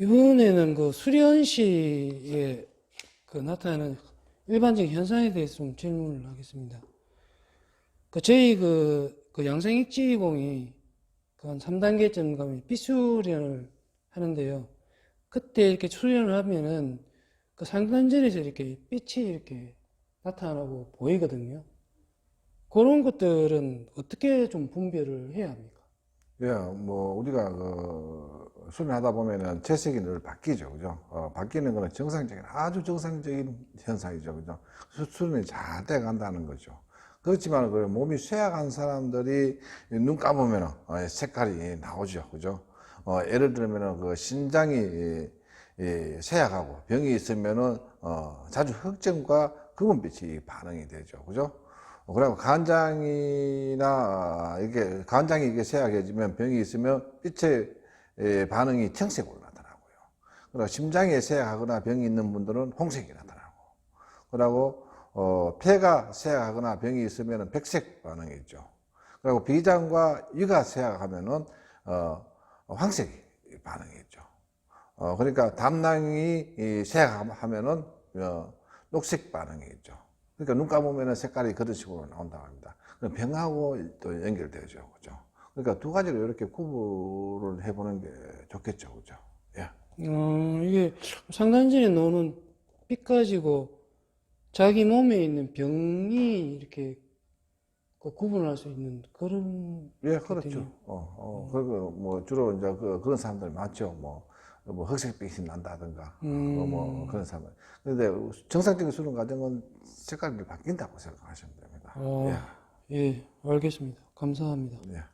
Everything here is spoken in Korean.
이번에는 그 수련 시에 그 나타나는 일반적인 현상에 대해서 좀 질문을 하겠습니다. 그 저희 그, 그 양성익지공이 그 한 3단계쯤 가면 삐수련을 하는데요. 그때 이렇게 수련을 하면은 그 상단전에서 이렇게 빛이 이렇게 나타나고 보이거든요. 그런 것들은 어떻게 좀 분별을 해야 합니까? 예, 뭐 우리가 그 수련하다 보면은 채색이 늘 바뀌죠, 그죠? 어, 바뀌는 거는 정상적인 아주 정상적인 현상이죠, 그죠? 수- 수련이 잘 돼 간다는 거죠. 그렇지만 그 몸이 쇠약한 사람들이 눈 감으면은 어, 색깔이 나오죠, 그죠? 어, 예를 들면은 그 신장이 이, 이 쇠약하고 병이 있으면은 어, 자주 흑점과 금은빛이 반응이 되죠, 그죠? 어, 그리고 간장이나 이게 간장이 이게 쇠약해지면 병이 있으면 빛의 에, 반응이 청색으로 나타나고요. 그리고 심장이 쇠약하거나 병이 있는 분들은 홍색이 나타나고, 그리고 어, 폐가 쇠약하거나 병이 있으면 백색 반응이 있죠. 그리고 비장과 이가 쇠약하면은 어, 황색 반응이 있죠. 어, 그러니까 담낭이 이 쇠약하면은 어, 녹색 반응이 있죠. 그러니까 눈 감으면 색깔이 그런 식으로 나온다고 합니다. 그럼 병하고 또 연결되죠. 그죠? 그러니까 두 가지를 이렇게 구분을 해보는 게 좋겠죠. 그죠? 예. 어, 이게 상단전에 나오는 빛 가지고 자기 몸에 있는 병이 이렇게 그 구분할 수 있는 그런 예, 그렇죠. 어, 어, 그리고 뭐 주로 이제 그, 그런 사람들 많죠. 뭐, 뭐 흑색빛이 난다든가, 음. 어, 뭐 그런 사람. 그런데 정상적인 수련 과정은 색깔이 바뀐다고 생각하시면 됩니다. 어, 예, 알겠습니다. 감사합니다. 예. 예.